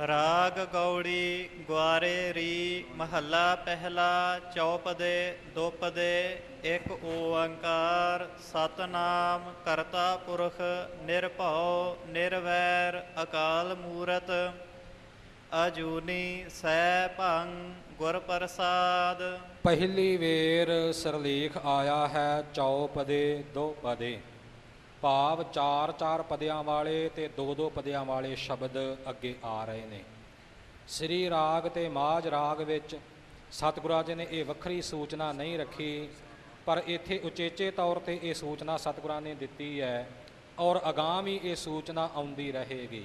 ਰਾਗ ਗੌੜੀ ਗਵਾਰੇ ਰੀ, ਮਹੱਲਾ ਪਹਿਲਾ, ਚੌਪਦੇ, ਦੋਪਦੇ, ਇੱਕ ਓੰਕਾਰ, ਸਤਨਾਮ, ਕਰਤਾ ਪੁਰਖ, ਨਿਰਭਉ, ਨਿਰਵੈਰ, ਅਕਾਲ ਮੂਰਤ, ਅਜੂਨੀ, ਸੈ ਭੰ ਗੁਰ ਪ੍ਰਸਾਦ ਪਹਿਲੀ ਵੇਰ ਸਰਲੇਖ ਆਇਆ ਹੈ, ਚੌਪਦੇ ਦੋ ਪਦੇ ਭਾਵ ਚਾਰ ਚਾਰ ਪਦਿਆਂ ਵਾਲੇ ਤੇ ਦੋ ਦੋ ਪਦਿਆਂ ਵਾਲੇ ਸ਼ਬਦ ਅੱਗੇ ਆ ਰਹੇ ਨੇ। ਸ੍ਰੀ ਰਾਗ ਤੇ ਮਾਝ ਰਾਗ ਵਿੱਚ ਸਤਿਗੁਰਾਂ ਜੀ ਨੇ ਇਹ ਵੱਖਰੀ ਸੂਚਨਾ ਨਹੀਂ ਰੱਖੀ, ਪਰ ਇੱਥੇ ਉਚੇਚੇ ਤੌਰ ਤੇ ਇਹ ਸੂਚਨਾ ਸਤਿਗੁਰਾਂ ਨੇ ਦਿੱਤੀ ਹੈ ਔਰ ਅਗਾਮ ਹੀ ਇਹ ਸੂਚਨਾ ਆਉਂਦੀ ਰਹੇਗੀ।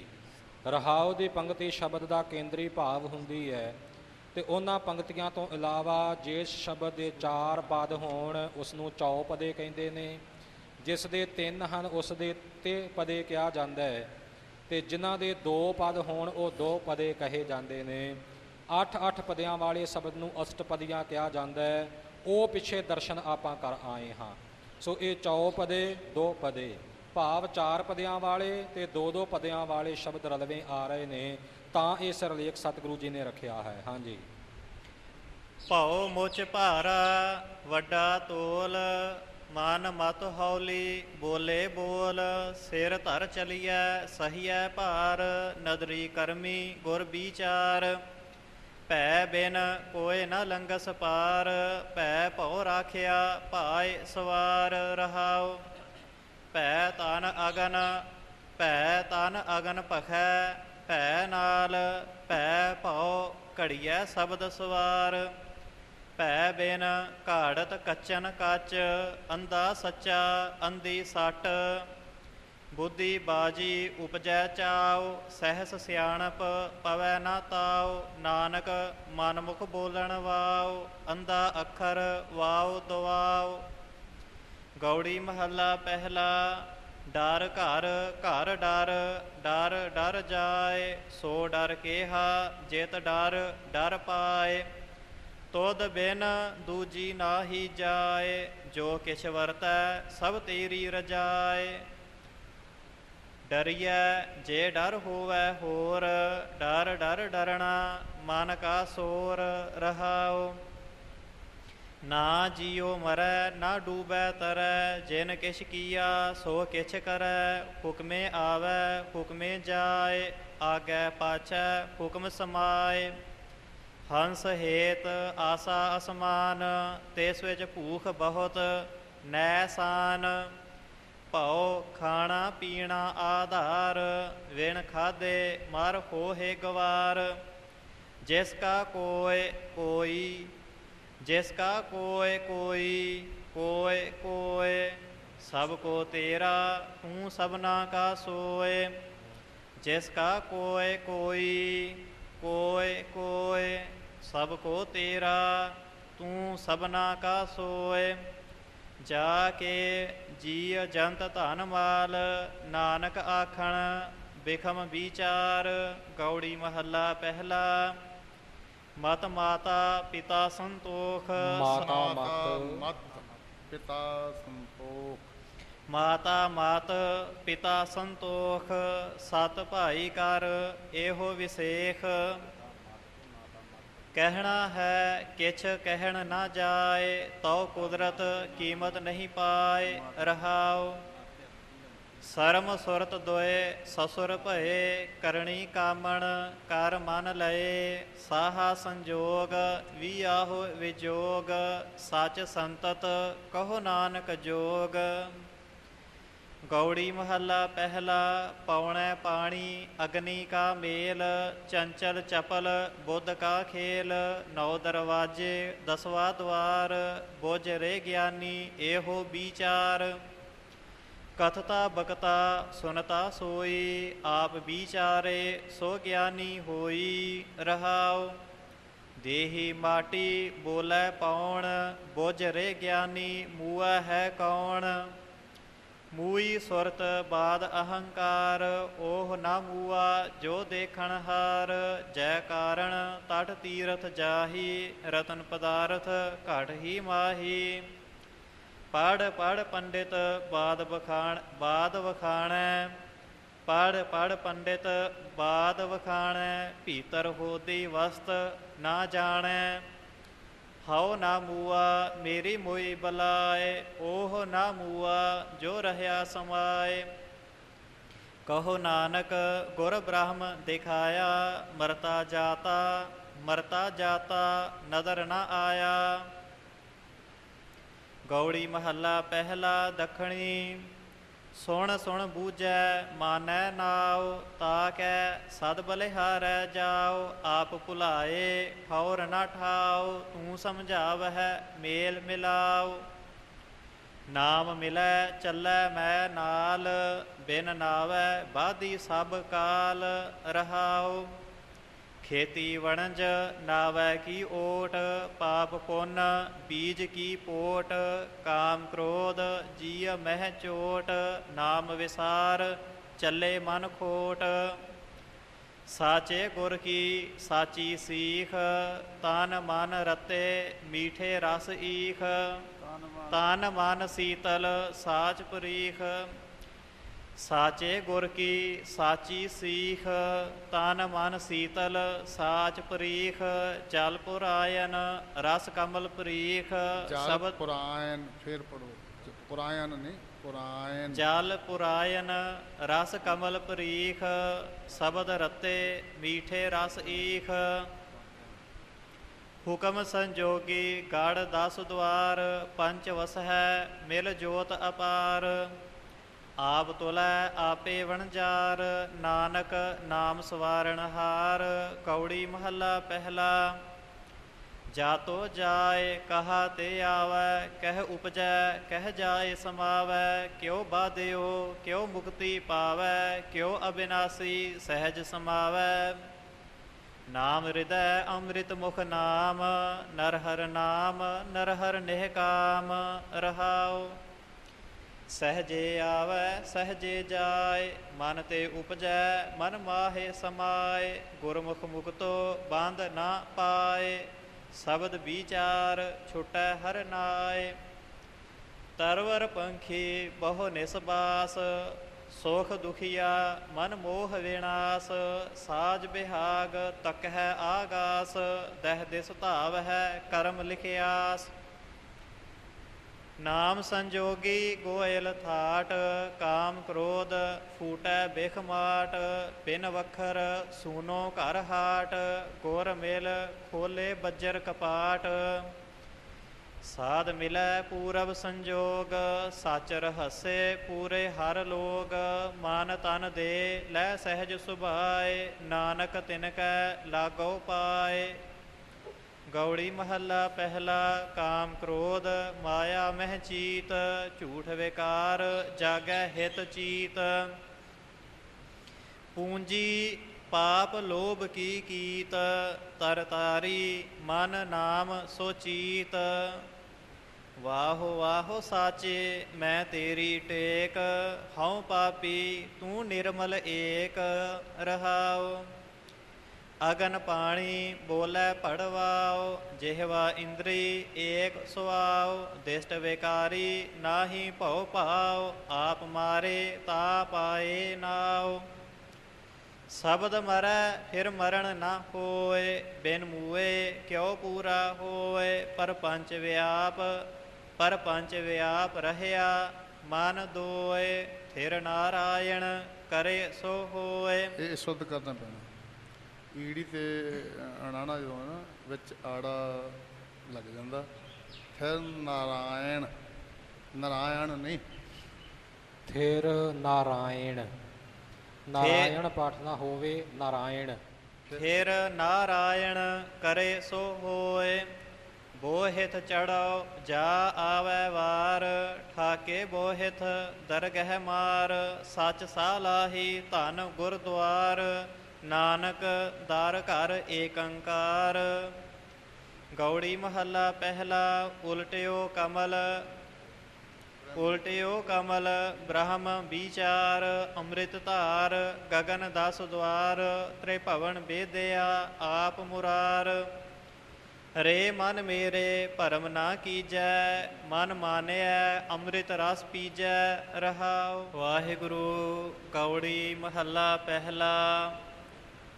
ਰਹਾਉ ਦੀ ਪੰਕਤੀ ਸ਼ਬਦ ਦਾ ਕੇਂਦਰੀ ਭਾਵ ਹੁੰਦੀ ਹੈ ਤੇ ਉਹਨਾਂ ਪੰਕਤੀਆਂ ਤੋਂ ਇਲਾਵਾ ਜਿਸ ਸ਼ਬਦ ਦੇ ਚਾਰ ਪਦ ਹੋਣ ਉਸ ਨੂੰ ਚੌਪਦੇ ਕਹਿੰਦੇ ਨੇ। ਜਿਸ ਦੇ ਤਿੰਨ ਹਨ, ਉਸ ਦੇ ਤੇ ਪਦੇ ਕਿਹਾ ਜਾਂਦਾ ਹੈ। ਤੇ ਜਿਨ੍ਹਾਂ ਦੇ ਦੋ ਪਦ ਹੋਣ, ਉਹ ਦੋ ਪਦੇ ਕਹੇ ਜਾਂਦੇ ਨੇ। ਅੱਠ ਅੱਠ ਪਦਿਆਂ ਵਾਲੇ ਸ਼ਬਦ ਨੂੰ ਅਸ਼ਟਪਦੀਆਂ ਕਿਹਾ ਜਾਂਦਾ ਹੈ। ਉਹ ਪਿੱਛੇ ਦਰਸ਼ਨ ਆਪਾਂ ਕਰ ਆਏ ਹਾਂ। ਸੋ ਇਹ ਚੌ ਪਦੇ, ਦੋ ਪਦੇ, ਭਾਵ ਚਾਰ ਪਦਿਆਂ ਵਾਲੇ ਤੇ ਦੋ ਦੋ ਪਦਿਆਂ ਵਾਲੇ ਸ਼ਬਦ ਰਲਵੇਂ ਆ ਰਹੇ ਨੇ। ਤਾਂ ਇਹ ਸਰਲੇਖ ਸਤਿਗੁਰੂ ਜੀ ਨੇ ਰੱਖਿਆ ਹੈ। ਹਾਂਜੀ। ਭਉ ਮੁਚ ਭਾਰਾ, ਵੱਡਾ ਤੋਲ ਮਨ ਮਤ ਹੌਲੀ ਬੋਲੇ ਬੋਲ, ਸਿਰ ਧਰ ਚਲੀਐ, ਸਹੀਐ ਭਾਰ, ਨਦਰੀ ਕਰਮੀ ਗੁਰ ਵਿਚਾਰ। ਭੈ ਬਿਨ ਕੋਇ ਨ ਲੰਗਸ ਪਾਰ, ਭੈ ਭਉ ਰਾਖਿਆ ਭਾਇ ਸਵਾਰ ਰਹਾਉ। ਭੈ ਤਨ ਅਗਨ, ਭੈ ਤਨ ਅਗਨ ਭਖੈ, ਭੈ ਨਾਲ ਭੈ ਭਉ ਘੜੀਐ ਸ਼ਬਦ ਸਵਾਰ। ਭੈ ਬਿਨ ਘਾੜਤ ਕੱਚਨ ਕੱਚ, ਅੰਧਾ ਸੱਚਾ, ਅੰਧੀ ਸੱਟ। ਬੁੱਧੀ ਬਾਜੀ ਉਪਜੈ ਚਾਉ, ਸਹਿਸ ਸਿਆਣਪ ਪਵੈ ਨਾ ਤਾਉ। ਨਾਨਕ ਮਨਮੁਖ ਬੋਲਣ ਵਾਉ, ਅੰਧਾ ਅੱਖਰ ਵਾਉ ਦਵਾਉ। ਗੌੜੀ ਮਹੱਲਾ ਪਹਿਲਾ, ਡਰ ਘਰ ਘਰ ਡਰ ਡਰ ਡਰ ਜਾਏ। ਸੋ ਡਰ ਕੇਹਾ, ਜੇਤ ਡਰ ਡਰ ਪਾਏ। ਤੋਦ ਬਿਨ ਦੂਜੀ ਨਾਹੀ ਜਾਏ, ਜੋ ਕਿਛ ਵਰਤੈ ਸਭ ਤੇਰੀ ਰਜਾਏ। ਡਰੀਐ, ਜੇ ਡਰ ਹੋਵੈ ਹੋਰ, ਡਰ ਡਰ ਡਰਣਾ ਮਨ ਕਾ ਸੋਰ ਰਹਾਉ। ਨਾ ਜੀਉ ਮਰੈ, ਨਾ ਡੂਬੈ ਤਰੈ, ਜਿਨ ਕਿਛ ਕੀਆ ਸੋ ਕਿਛ ਕਰੈ। ਹੁਕਮੇ ਆਵੈ, ਹੁਕਮੇ ਜਾਏ, ਆਗੈ ਪਾਛੈ, ਹੁਕਮ ਸਮਾਏ। ਹੰਸ ਹੇਤ ਆਸਾ ਅਸਮਾਨ, ਤੇਸ ਵਿੱਚ ਭੂਖ ਬਹੁਤ ਨੈਸਾਨ ਭਉ ਖਾਣਾ ਪੀਣਾ ਆਧਾਰ, ਵਿਣ ਖਾਦੇ ਮਰ ਹੋਏ ਗਵਾਰ। ਜਿਸ ਕਾ ਕੋਇ, ਕੋਈ। ਜਿਸ ਕਾ ਕੋਇ, ਕੋਈ। ਕੋਇ ਕੋਇ। ਸਭ ਕੋ ਤੇਰਾ ਤੂੰ ਸਭਨਾ ਕਾ ਸੋਏ ਜਿਸ ਕਾ ਕੋਇ, ਕੋਈ। ਕੋਇ ਕੋਇ। ਸਭ ਕੋ ਤੇਰਾ ਤੂੰ ਸਭਨਾ ਕਾ ਸੋਏ। ਜਾ ਕੇ ਜੀ ਜੰਤ ਧਨ ਮਾਲ ਨਾਨਕ ਆਖਣ ਬਿਖਮ ਵਿਚਾਰ ਗੌੜੀ ਮਹੱਲਾ ਪਹਿਲਾ। ਮਤ ਮਾਤਾ ਪਿਤਾ ਸੰਤੋਖ ਮਤ। ਮਤ ਪਿਤਾ ਸੰਤੋਖ। ਮਾਤਾ ਮਾਤ ਪਿਤਾ ਸੰਤੋਖ ਸਤ ਭਾਈ ਕਰ ਇਹੋ ਵਿਸੇਖ। ਕਹਿਣਾ ਹੈ, ਕਿਛ ਕਹਿਣ ਨਾ ਜਾਏ, ਤਉ ਕੁਦਰਤ ਕੀਮਤ ਨਹੀਂ ਪਾਏ, ਰਹਾਉ। ਸਰਮ ਸੁਰਤ ਦੋਏ, ਸਸੁਰ ਭਏ, ਕਰਣੀ ਕਾਮਣ, ਕਰ ਮਨ ਲਏ। ਸਾਹਾ ਸੰਜੋਗ, ਵੀ ਆਹੋ ਵਿਜੋਗ, ਸਚ ਸੰਤਤ, ਕਹੋ ਨਾਨਕ ਜੋਗ। ਗੌੜੀ ਮਹੱਲਾ ਪਹਿਲਾ, ਪੌਣੈ ਪਾਣੀ, ਅਗਨੀ ਕਾ ਮੇਲ, ਚੰਚਲ ਚਪਲ, ਬੁੱਧ ਕਾ ਖੇਲ, ਨੌ ਦਰਵਾਜੇ, ਦਸਵਾ ਦਵਾਰ, ਬੋਝ ਰੇ ਗਿਆਨੀ, ਇਹੋ ਵਿਚਾਰ। ਕਥਤਾ ਬਕਤਾ, ਸੁਨਤਾ ਸੋਈ, ਆਪ ਵਿਚਾਰੇ, ਸੋ ਗਿਆਨੀ ਹੋਈ ਰਹਾਉ। ਦੇਹੀ ਮਾਟੀ ਬੋਲੇ ਪੌਣ, ਬੁਝ ਰੇ ਗਿਆਨੀ ਮੂਆ ਹੈ ਕੌਣ। ਮੂਈ ਸੁਰਤ ਬਾਦ ਅਹੰਕਾਰ, ਓਹ ਨਾ ਮੂਆ ਜੋ ਦੇਖਣ ਹਾਰ, ਜੈ ਕਾਰਣ ਤਟ ਤੀਰਥ ਜਾਹੀ, ਰਤਨ ਪਦਾਰਥ ਘਟ ਹੀ ਮਾਹੀ। ਪੜ ਪੜ ਪੰਡਿਤ ਬਾਦ ਬਖਾਣ ਬਾਦ ਵਖਾਣੈ। ਪੜ ਪੜ ਪੰਡਿਤ ਬਾਦ ਵਖਾਣੈ, ਭੀਤਰ ਹੋਦੀ ਵਸਤ ਨਾ ਜਾਣੈ। ਹਉ ਨਾ ਮੂਆ, ਮੇਰੀ ਮੋਈ ਬਲਾਏ, ਓਹ ਨਾ ਮੂਆ, ਜੋ ਰਹਿਆ ਸਮਾਏ। ਕਹੋ ਨਾਨਕ, ਗੁਰ ਬ੍ਰਹਮ ਦਿਖਾਇਆ, ਮਰਤਾ ਜਾਤਾ ਮਰਤਾ ਜਾਤਾ, ਨਦਰ ਨਾ ਆਇਆ। ਗੌੜੀ ਮਹੱਲਾ ਪਹਿਲਾ ਦਖਣੀ। ਸੁਣ ਸੁਣ ਬੂਝੈ, ਮਾਨੈ ਨਾਉ, ਤਾਕੈ, ਸਦ ਬਲਿਹਾਰੈ ਜਾਉ, ਆਪ ਭੁਲਾਏ ਠੌਰ ਨਾ ਠਾਉ, ਤੂੰ ਸਮਝਾਵਹਿ, ਮੇਲ ਮਿਲਾਉ। ਨਾਮ ਮਿਲੈ, ਚੱਲੈ ਮੈਂ ਨਾਲ, ਬਿਨ ਨਾਵੈ ਬਾਦੀ ਸਭ ਕਾਲ ਰਹਾਉ। ਖੇਤੀ ਵਣਜ ਨਾਵੈ ਕੀ ਓਟ ਪਾਪ ਪੁੰਨ ਬੀਜ ਕੀ ਪੋਟ ਕਾਮ ਕ੍ਰੋਧ ਜੀਅ ਮਹਿ ਚੋਟ ਨਾਮ ਵਿਸਾਰ ਚੱਲੇ ਮਨ ਖੋਟ। ਸਾਚੇ ਗੁਰ ਕੀ ਸਾਚੀ ਸੀਖ ਤਨ ਮਨ ਰਤੇ ਮੀਠੇ ਰਸ ਈਖ। ਤਨ ਮਨ ਸੀਤਲ ਸਾਚ ਪਰੀਖ। ਸਾਚੇ ਗੁਰ ਕੀ ਸਾਚੀ ਸੀਖ ਤਨ ਮਨ ਸੀਤਲ ਸਾਚ ਪਰੀਖ ਜਲ ਪੁਰਾਇਨ ਰਸ ਕਮਲ ਪਰੀਖ ਸ਼ਬਦ ਪੁਰਾਇਨ ਫਿਰ ਪੜੋ ਪੁਰਾਇਨ ਨਹੀਂ ਪੁਰਾਇਨ। ਜਲ ਪੁਰਾਇਨ ਰਸ ਕਮਲ ਪਰੀਖ ਸ਼ਬਦ ਰਤੇ ਮੀਠੇ ਰਸ ਈਖ। ਹੁਕਮ ਸੰਜੋਗੀ ਗੜ ਦਸ ਦਵਾਰ ਪੰਚ ਵਸ ਹੈ ਮਿਲ ਜੋਤ ਅਪਾਰ। ਆਪ ਤੋਲੈ ਆਪੇ ਵਣਜਾਰ, ਨਾਨਕ ਨਾਮ ਸਵਾਰਣ ਹਾਰ, ਕੌੜੀ ਮਹੱਲਾ ਪਹਿਲਾ। ਜਾਤੋ ਜਾਏ, ਕਹਾ ਤੇ ਆਵੈ, ਕਹਿ ਉਪਜੈ, ਕਹਿ ਜਾਏ ਸਮਾਵੈ, ਕਿਉ ਬਾਧਿਓ, ਕਿਉ ਮੁਕਤੀ ਪਾਵੈ, ਕਿਉ ਅਬਿਨਾਸੀ ਸਹਿਜ ਸਮਾਵੈ। ਨਾਮ ਹਿਰਦੈ ਅੰਮ੍ਰਿਤ ਮੁਖ ਨਾਮ ਨਰ ਹਰ ਨਾਮ ਨਰ ਹਰ ਨਿਹ ਕਾਮ ਸਹਜੇ ਆਵੈ, ਸਹਜੇ ਜਾਏ, ਮਨ ਤੇ ਉਪਜੈ, ਮਨ ਮਾਹੇ ਸਮਾਏ, ਗੁਰਮੁਖ ਮੁਕਤੋ ਬੰਧ ਨਾ ਪਾਏ, ਸ਼ਬਦ ਵਿਚਾਰ ਛੁਟੈ ਹਰ ਨਾਏ। ਤਰਵਰ ਪੰਖੀ ਬਹੁ ਨਿਸਬਾਸ, ਸੋਖ ਦੁਖੀਆ ਮਨ ਮੋਹ ਵਿਨਾਸ਼, ਸਾਜ ਬਿਹਾਗ ਤਕ ਹੈ ਆਗਾਸ, ਦਹ ਦਿਸ ਧਾਵ ਹੈ ਕਰਮ ਲਿਖਿਆਸ। ਨਾਮ ਸੰਜੋਗੀ ਗੋਇਲ ਥਾਟ, ਕਾਮ ਕ੍ਰੋਧ ਫੂਟੈ ਬਿਖ ਮਾਟ, ਬਿਨ ਵਖਰ ਸੂਨੋ ਘਰ ਹਾਟ, ਗੁਰ ਮਿਲ ਖੋਲੇ ਬੱਜਰ ਕਪਾਟ। ਸਾਧ ਮਿਲੈ ਪੂਰਬ ਸੰਜੋਗ ਸਚ ਰਹੱਸੇ ਪੂਰੇ ਹਰ ਲੋਗ। ਮਨ ਤਨ ਦੇ ਲੈ ਸਹਿਜ ਸੁਭਾਏ, ਨਾਨਕ ਤਿਨ ਕੈ ਲਾਗੋ ਪਾਏ। ਗੌੜੀ ਮਹੱਲਾ ਪਹਿਲਾ ਕਾਮ ਕ੍ਰੋਧ, ਮਾਇਆ ਮਹਿ ਚੀਤ, ਝੂਠ ਵਿਕਾਰ ਜਾਗੈ ਹਿਤ ਚੀਤ। ਪੂੰਜੀ ਪਾਪ ਲੋਭ ਕੀ ਕੀਤ ਤਰ ਤਾਰੀ ਮਨ ਨਾਮ ਸੋਚੀਤ। ਵਾਹੋ ਵਾਹੋ ਸਾਚੇ, ਮੈਂ ਤੇਰੀ ਟੇਕ, ਹਉ ਪਾਪੀ ਤੂੰ ਨਿਰਮਲ ਏਕ, ਰਹਾਉ। ਅਗਨ ਪਾਣੀ ਬੋਲੇ ਪੜਵਾਓ ਜਿਹਵਾ ਇੰਦਰੀ ਏਕ ਸੁਆਓ, ਦਿਸ਼ਟ ਵਿਕਾਰੀ ਨਾਹੀ ਭਉ ਭਾਉ, ਆਪ ਮਾਰੇ ਤਾ ਪਾਏ ਨਾਉ। ਸ਼ਬਦ ਮਰੈ, ਫਿਰ ਮਰਨ ਨਾ ਹੋਏ, ਬਿਨ ਮੂਏ ਕਿਉ ਪੂਰਾ ਹੋਏ? ਪਰ ਪੰਚ ਵਿਆਪ ਪਰ ਪੰਚ ਵਿਆਪ ਰਹਿਆ, ਮਨ ਦੋਏ ਫਿਰ ਨਾਰਾਇਣ ਕਰੇ ਸੋ ਹੋਏ। ਇਹ ਸ਼ੁੱਧ ਕਰਨਾ ਪੈਣਾ। ਈੜੀ ਤੇ ਅਣਾਣਾ ਜਦੋਂ ਹੈ ਨਾ ਵਿੱਚ ਆੜਾ ਲੱਗ ਜਾਂਦਾ। ਫਿਰ ਨਾਰਾਇਣ ਨਾਰਾਇਣ ਨਹੀਂ। ਥਿਰ ਨਾਰਾਇਣ। ਨਾਰਾਇਣ ਪਾਠ ਨਾ ਹੋਵੇ ਨਾਰਾਇਣ। ਫਿਰ ਨਾਰਾਇਣ ਕਰੇ ਸੋ ਹੋਏ ਬੋਹਿਤ ਚੜਾਓ ਜਾ ਆਵੈ ਵਾਰ। ਠਾਕੇ ਬੋਹਿਤ ਦਰਗਹਿ ਮਾਰ ਸਚ ਸਾਲਾਹੀ ਧਨ ਗੁਰਦੁਆਰ। ਨਾਨਕ ਦਰ ਘਰ ਏਕੰਕਾਰ, ਗੌੜੀ ਮਹੱਲਾ ਪਹਿਲਾ, ਉਲਟਿਓ ਕਮਲ ਉਲਟਿਓ ਕਮਲ, ਬ੍ਰਹਮ ਵਿਚਾਰ, ਅੰਮ੍ਰਿਤ ਧਾਰ, ਗਗਨ ਦਸ ਦਵਾਰ, ਤ੍ਰਿਭਵਨ ਬੇਦਿਆ ਆਪ ਮੁਰਾਰ। ਰੇ ਮਨ ਮੇਰੇ ਭਰਮ ਨਾ ਕੀਜੈ, ਮਨ ਮਾਨਿਐ, ਅੰਮ੍ਰਿਤ ਰਸ ਪੀਜੈ, ਰਹਾਉ। ਵਾਹਿਗੁਰੂ ਕੌੜੀ ਮਹੱਲਾ ਪਹਿਲਾ।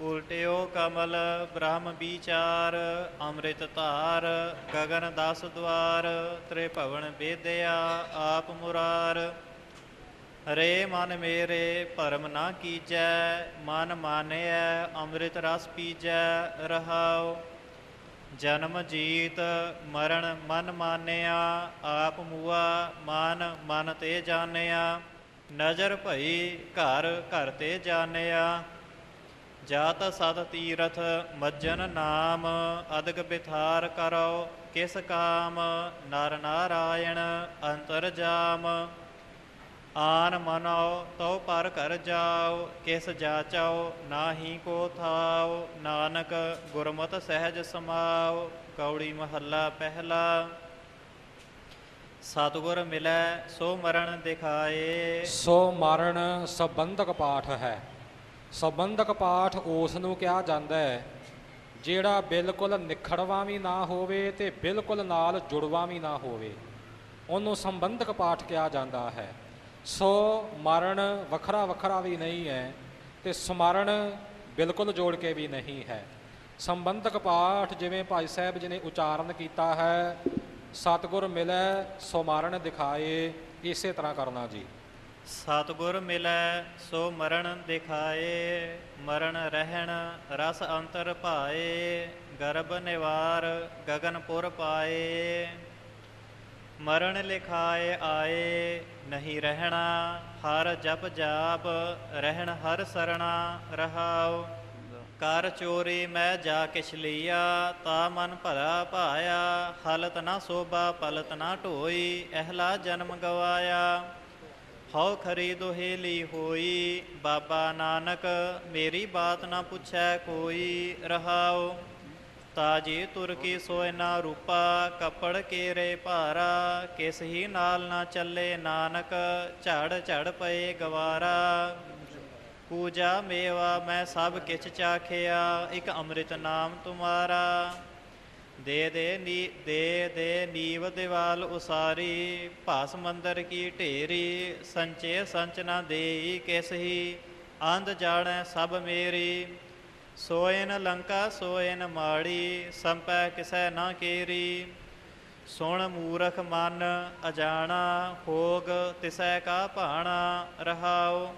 ਉਲਟਿਓ ਕਮਲ, ਬ੍ਰਹਮ ਵਿਚਾਰ, ਅੰਮ੍ਰਿਤ ਧਾਰ, ਗਗਨ ਦਸ ਦਵਾਰ ਤ੍ਰੇ ਭਵਨ ਬੇਦਿਆ ਆਪ ਮੁਰਾਰ। ਰੇ ਮਨ ਮੇਰੇ, ਭਰਮ ਨਾ ਕੀਜੈ, ਮਨ ਮਾਨਿਐ, ਅੰਮ੍ਰਿਤ ਰਸ ਪੀਜੈ, ਰਹਾਉ। ਜਨਮ ਜੀਤ, ਮਰਨ ਮਨ ਮਾਨਿਆ, ਆਪ ਮੂਆ, ਮਨ ਮਨ ਤੇ ਜਾਣਿਆ। ਨਜ਼ਰ ਭਈ, ਘਰ ਘਰ ਤੇ ਜਾਣਿਆ। ਜਾਤ ਸਤ ਤੀਰਥ ਮੱਜਨ ਨਾਮ ਅਦਗ ਬਿਥਾਰ ਕਰੋ ਕਿਸ ਕਾਮ, ਨਰ ਨਾਰਾਇਣ ਅੰਤਰ ਜਾਮ। ਆਨ ਮਨੋ ਤਉ ਪਰ ਕਰ ਜਾਓ ਕਿਸ ਜਾਚਾਓ ਨਾਹੀ ਕੋ ਥਾਓ ਨਾਨਕ ਗੁਰਮਤਿ ਸਹਿਜ ਸਮਾਓ ਕੌੜੀ ਮਹੱਲਾ ਪਹਿਲਾ। ਸਤਿਗੁਰ ਮਿਲੈ, ਸੋ ਮਰਨ ਦਿਖਾਏ। ਸੋ ਮਰਨ ਸੰਬੰਧਕ ਪਾਠ ਹੈ। ਸੰਬੰਧਕ ਪਾਠ ਉਸ ਨੂੰ ਕਿਹਾ ਜਾਂਦਾ ਹੈ, ਜਿਹੜਾ ਬਿਲਕੁਲ ਨਿਖੜਵਾ ਵੀ ਨਾ ਹੋਵੇ ਤੇ ਬਿਲਕੁਲ ਨਾਲ ਜੁੜਵਾ ਵੀ ਨਾ ਹੋਵੇ, ਉਹਨੂੰ ਸੰਬੰਧਕ ਪਾਠ ਕਿਹਾ ਜਾਂਦਾ ਹੈ। ਸੋ ਮਰਨ ਵੱਖਰਾ ਵੱਖਰਾ ਵੀ ਨਹੀਂ ਹੈ ਤੇ ਸਮਰਨ ਬਿਲਕੁਲ ਜੋੜ ਕੇ ਵੀ ਨਹੀਂ ਹੈ। ਸੰਬੰਧਕ ਪਾਠ ਜਿਵੇਂ ਭਾਈ ਸਾਹਿਬ ਜੀ ਨੇ ਉਚਾਰਨ ਕੀਤਾ ਹੈ, ਸਤਿਗੁਰ ਮਿਲੈ ਸੋ ਮਰਨ ਦਿਖਾਏ, ਇਸੇ ਤਰ੍ਹਾਂ ਕਰਨਾ ਜੀ। ਸਤਿਗੁਰ ਮਿਲੈ ਸੋ ਮਰਨ ਦਿਖਾਏ, ਮਰਨ ਰਹਿਣ ਰਸ ਅੰਤਰ ਭਾਏ, ਗਰਭ ਨਿਵਾਰ ਗਗਨਪੁਰ ਪਾਏ। ਮਰਨ ਲਿਖਾਏ ਆਏ, ਨਹੀਂ ਰਹਿਣਾ, ਹਰ ਜਪ ਜਾਪ, ਰਹਿਣ ਹਰ ਸਰਣਾ ਰਹਾਉ। ਕਰ ਚੋਰੀ ਮੈਂ ਜਾ ਕਿਛ ਲਈਆ ਤਾ ਮਨ ਭਲਾ ਭਾਇਆ। ਹਲਤ ਨਾ ਸੋਭਾ, ਪਲਤ ਨਾ ਢੋਈ, ਅਹਲਾ ਜਨਮ ਗਵਾਇਆ। ਹਉ ਖਰੀ ਦੁਹੇਲੀ ਹੋਈ, ਬਾਬਾ ਨਾਨਕ ਮੇਰੀ ਬਾਤ ਨਾ ਪੁੱਛੈ ਕੋਈ, ਰਹਾਉ। ਤਾਜੀ ਤੁਰਕੀ ਸੋਇ ਨਾ ਰੂਪਾ, ਕੱਪੜ ਕੇਰੇ ਭਾਰਾ, ਕਿਸ ਹੀ ਨਾਲ ਨਾ ਚੱਲੇ ਨਾਨਕ, ਝੜ ਝੜ ਪਏ ਗਵਾਰਾ। ਪੂਜਾ ਮੇਵਾ ਮੈਂ ਸਭ ਕਿਛ ਚਾਖਿਆ, ਇਕ ਅੰਮ੍ਰਿਤ ਨਾਮ ਤੁਮਾਰਾ। ਦੇ ਦੇ ਨੀ, ਦੇ ਦੇ ਨੀਵ ਦਿਵਾਲ ਉਸਾਰੀ, ਭਾਸ ਮੰਦਰ ਕੀ ਢੇਰੀ, ਸੰਚੇ ਸੰਚ ਨਾ ਦੇਈ ਕਿਸਹੀ ਅੰਧ ਜਾਣੈ ਸਭ ਮੇਰੀ। ਸੋਇਨ ਲੰਕਾ, ਸੋਇਨ ਮਾੜੀ, ਸੰਪੈ ਕਿਸੈ ਨਾ ਕੇਰੀ। ਸੁਣ ਮੂਰਖ ਮਨ ਅਜਾਣਾ, ਹੋਗ ਤਿਸੈ ਕਾ ਭਾਣਾ ਰਹਾਓ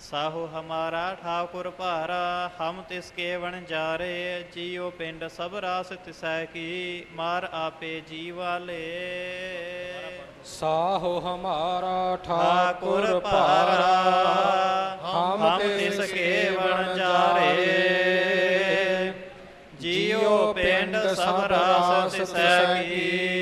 ਸਾਹੋ ਹਮਾਰਾ ਠਾਕੁਰ ਭਾਰਾ ਹਮ ਤਿਸ ਕੇ ਵਣ ਜਾਰੇ ਜੀਉ ਪਿੰਡ ਸਭ ਰਾਸ ਤਿਸੈ ਕੀ ਮਾਰ ਆਪੇ ਜੀਵਾਲੇ ਸਾਹੋ ਹਮਾਰਾ ਠਾਕੁਰ ਭਾਰਾ ਹਮ ਤਿਸ ਕੇ ਵਣ ਜਾਰੇ। ਜੀਉ ਪਿੰਡ ਸਭ ਰਾਸ ਤਿਸੈ ਕੀ।